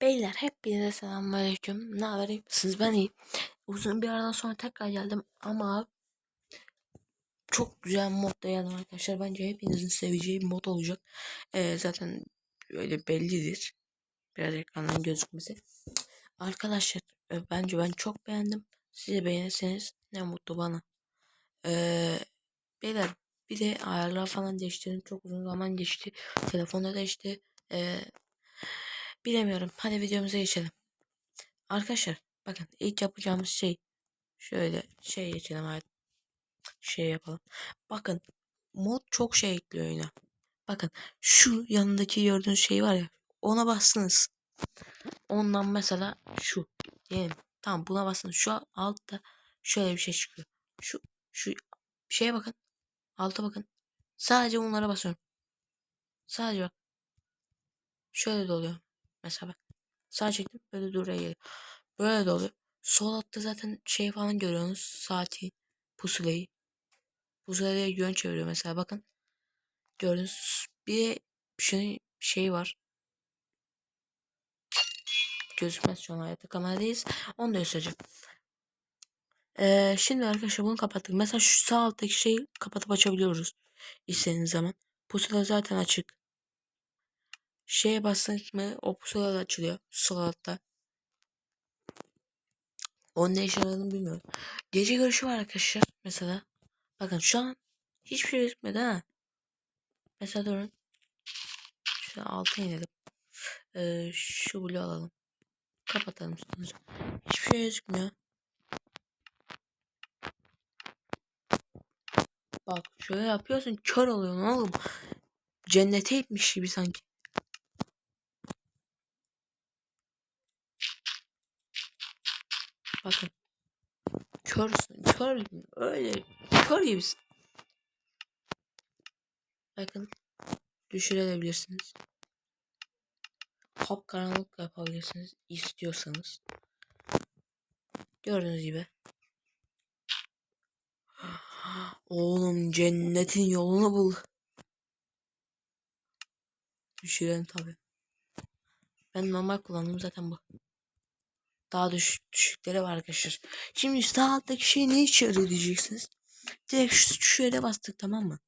Beyler hepinize selamünaleyküm. Ne haber? iyi misiniz? Ben iyiyim. Uzun bir aradan sonra tekrar geldim ama çok güzel modda geldim arkadaşlar. Bence hepinizin seveceği bir mod olacak. Ee, zaten öyle bellidir. Biraz ekrandan gözükmesi. Arkadaşlar e, bence ben çok beğendim. Siz de beğenirseniz ne mutlu bana. Ee, beyler bir de ayarlar falan değiştirdim. Çok uzun zaman geçti. Telefonda değişti. Ee, bilemiyorum. Hadi videomuza geçelim. Arkadaşlar bakın ilk yapacağımız şey şöyle şey geçelim hayat şey yapalım. Bakın mod çok şey ekliyor oyuna. Bakın şu yanındaki gördüğünüz şey var ya ona bastınız. Ondan mesela şu diyelim. Tamam buna bastınız. Şu altta şöyle bir şey çıkıyor. Şu şu şeye bakın. Alta bakın. Sadece bunlara basıyorum. Sadece bak. Şöyle de oluyor. Mesela bak. Sağ çektim böyle duraya geliyor. Böyle de oluyor. Sol altta zaten şey falan görüyorsunuz. Saati, pusulayı. Pusulaya yön çeviriyor mesela bakın. Gördünüz. Bir şey, şey var. Gözükmez şu an hayatta kameradayız. Onu da göstereceğim. Ee, şimdi arkadaşlar bunu kapattık. Mesela şu sağ alttaki şeyi kapatıp açabiliyoruz. İstediğiniz zaman. Pusula zaten açık. Şeye bastık mı o pusula da açılıyor. Altta. Onun ne işe yaradığını bilmiyorum. Gece görüşü var arkadaşlar. Mesela. Bakın şu an hiçbir şey gözükmedi ha. Mesela durun. Şöyle altı inelim. Ee, şu blue alalım. Kapatalım üstünüzü. Hiçbir şey gözükmüyor. Bak şöyle yapıyorsun kör oluyorsun oğlum. Cennete gitmiş gibi sanki. Bakın. Körsün. Kör öyle. Kör gibisin. Bakın. Düşürebilirsiniz. Kap karanlık yapabilirsiniz istiyorsanız. Gördüğünüz gibi. Oğlum cennetin yolunu bul. Düşürelim tabi. Ben normal kullandım zaten bu. Daha düşük, düşükleri var arkadaşlar. Şimdi sağ alttaki şey ne işe yarıyor diyeceksiniz. Direkt şu, şu yere bastık tamam mı?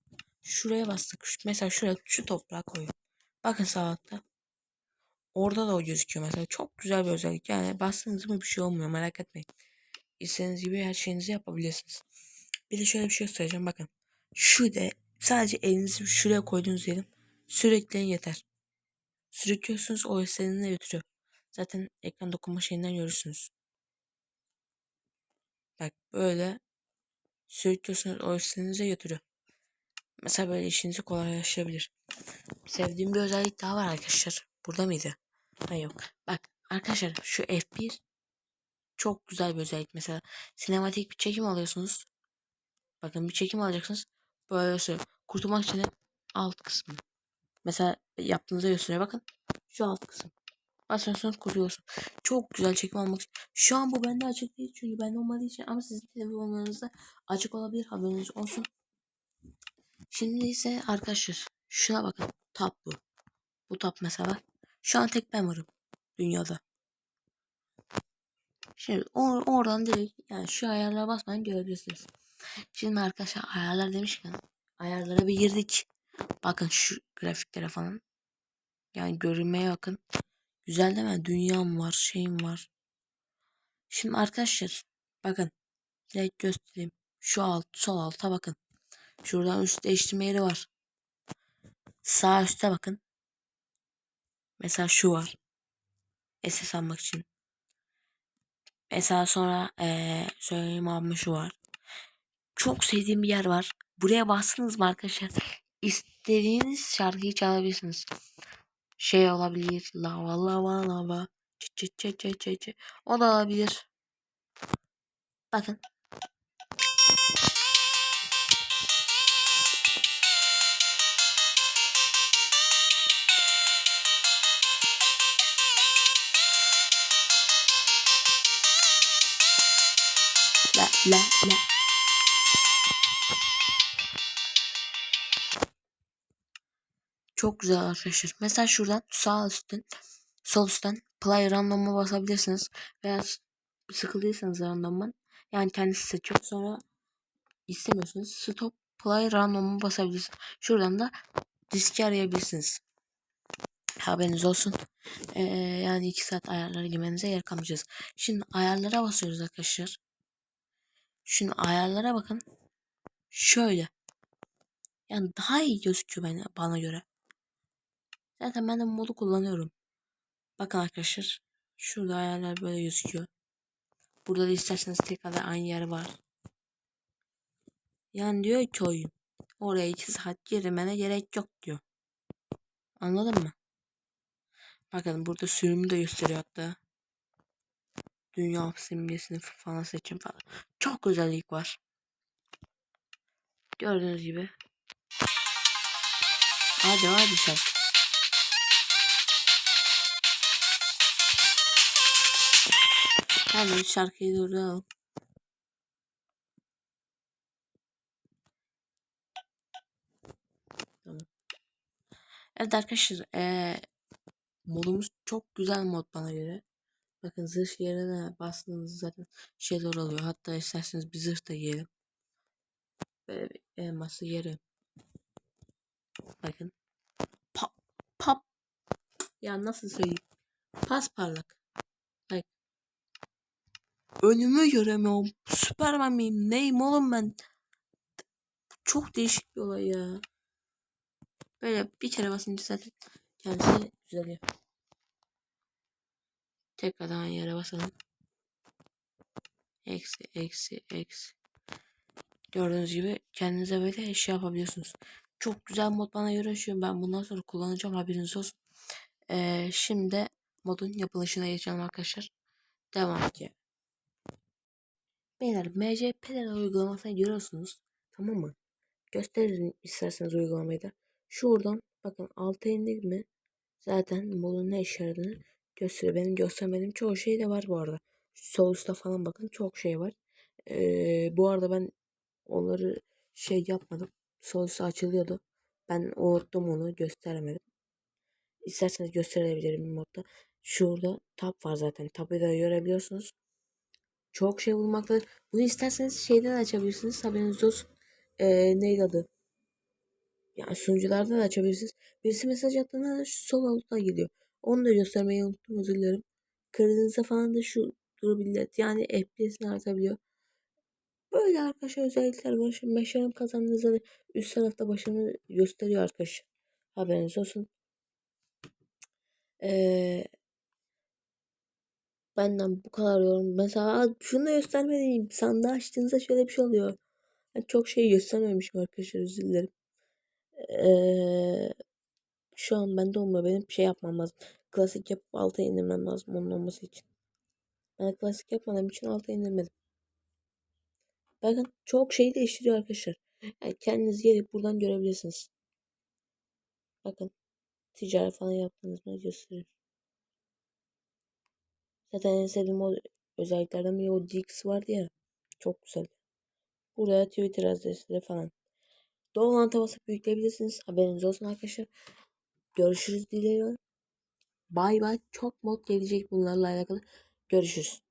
Şuraya bastık. Şu, mesela şuraya şu toprağa koyun. Bakın sağ altta. Orada da o gözüküyor mesela. Çok güzel bir özellik. Yani bastığınız mı bir şey olmuyor merak etmeyin. İstediğiniz gibi her şeyinizi yapabilirsiniz. Bir de şöyle bir şey söyleyeceğim bakın. Şu de sadece elinizi şuraya koyduğunuz yerim sürekli yeter. Sürüklüyorsunuz o istediğine götürüyor. Zaten ekran dokunma şeyinden görürsünüz. Bak böyle sürüklüyorsunuz o istediğinize götürüyor. Mesela böyle işinizi kolaylaştırabilir. Sevdiğim bir özellik daha var arkadaşlar. Burada mıydı? Ha yok. Bak arkadaşlar şu F1 çok güzel bir özellik. Mesela sinematik bir çekim alıyorsunuz. Bakın bir çekim alacaksınız. Böyle söylüyorum. Kurtulmak için alt kısmı. Mesela yaptığınızda gösteriyor. Bakın şu alt kısım. Basıyorsunuz kuruyorsun. Çok güzel çekim almak için. Şu an bu bende açık değil çünkü bende olmadığı için ama sizin telefonlarınızda açık olabilir haberiniz olsun. Şimdi ise arkadaşlar şuna bakın. Tab bu. Bu tab mesela. Şu an tek ben varım. Dünyada. Şimdi or oradan direkt yani şu ayarlara basmayın görebilirsiniz. Şimdi arkadaşlar ayarlar demişken ayarlara bir girdik. Bakın şu grafiklere falan. Yani görünmeye bakın. Güzel değil? Dünyam var, şeyim var. Şimdi arkadaşlar bakın. Direkt göstereyim. Şu alt, sol alta bakın. Şuradan üst değiştirme yeri var. Sağ üstte bakın. Mesela şu var. SS almak için. Mesela sonra ee, söyleyeyim abime şu var. Çok sevdiğim bir yer var. Buraya bastınız mı arkadaşlar? İstediğiniz şarkıyı çalabilirsiniz. Şey olabilir. Lava lava lava. Çı çı çı çı çı çı. O da olabilir. Bakın. La la la. Çok güzel arkadaşlar. Mesela şuradan sağ üstten sol üstten play random'a basabilirsiniz. Veya sıkıldıysanız random'dan yani kendisi seçiyor. Sonra istemiyorsunuz. Stop play random'a basabilirsiniz. Şuradan da diski arayabilirsiniz. Haberiniz olsun. Ee, yani 2 saat ayarlara girmenize yer kalmayacağız. Şimdi ayarlara basıyoruz arkadaşlar. Şimdi ayarlara bakın. Şöyle. Yani daha iyi gözüküyor bana, bana göre. Zaten ben de modu kullanıyorum. Bakın arkadaşlar. Şurada ayarlar böyle gözüküyor. Burada da isterseniz tekrar aynı yer var. Yani diyor ki oyun. Oraya 2 saat girmene gerek yok diyor. Anladın mı? Bakın burada sürümü de gösteriyor hatta. Dünya simgesini falan seçin falan. Çok özellik var. Gördüğünüz gibi. Hadi hadi sen. Hemen şarkıyı durduralım. Evet arkadaşlar. Ee, modumuz çok güzel mod bana göre. Bakın zırh yerine bastığınız zaten şeyler oluyor. Hatta isterseniz bir zırh da giyelim. Böyle bir elması yeri. Bakın. Pap. Pap. Ya nasıl söyleyeyim? Pas parlak. Önümü göremiyorum. Süperman miyim? Neyim oğlum ben? Çok değişik bir olay ya. Böyle bir kere basınca zaten kendisi düzeliyor. Tekrardan yere basalım. Eksi, eksi, eksi. Gördüğünüz gibi kendinize böyle şey yapabiliyorsunuz. Çok güzel mod bana göre. Ben bundan sonra kullanacağım haberiniz olsun. Ee, şimdi modun yapılışına geçelim arkadaşlar. Devam ki. Beyler MCP'ler uygulamasını görüyorsunuz. Tamam mı? Gösterin isterseniz uygulamayı da. Şuradan bakın alta indik mi? Zaten modun ne yaradığını gösteriyor. Benim göstermediğim çoğu şey de var bu arada. Sol üstte falan bakın çok şey var. Ee, bu arada ben onları şey yapmadım. Sol üstte açılıyordu. Ben unuttum onu gösteremedim. İsterseniz gösterebilirim modda. Şurada tab var zaten. Tabı da görebiliyorsunuz. Çok şey bulmaktadır. Bunu isterseniz şeyden açabilirsiniz. Haberiniz olsun. Ee, neydi adı? Yani sunucularda da açabilirsiniz. Birisi mesaj attığında sol altta geliyor. Onu da göstermeyi unuttum özür dilerim. Kırmızı falan da şu durabilir. Yani FPS'ini artabiliyor. Böyle arkadaşlar özellikler var. Şimdi başarım kazandığınızda da üst tarafta başarımı gösteriyor arkadaşlar. Haberiniz olsun. Ee, benden bu kadar yorum. Mesela "Aa, şunu da göstermeliyim. Sandığı açtığınızda şöyle bir şey oluyor. Ben çok şey göstermemişim arkadaşlar özür dilerim. Ee, şu an bende olmuyor. Benim bir şey yapmam lazım. Klasik yapıp alta indirmem lazım onun olması için. Ben klasik yapmadığım için alta indirmedim. Bakın çok şey değiştiriyor arkadaşlar. Yani kendiniz gelip buradan görebilirsiniz. Bakın ticaret falan yaptığınız mı gösterir. Zaten en sevdiğim o özelliklerden biri o Dix vardı ya. Çok güzel. Burada Twitter adresleri falan. Doğru basıp yükleyebilirsiniz. Haberiniz olsun arkadaşlar. Görüşürüz diliyorum. Bay bay. Çok mod gelecek bunlarla alakalı. Görüşürüz.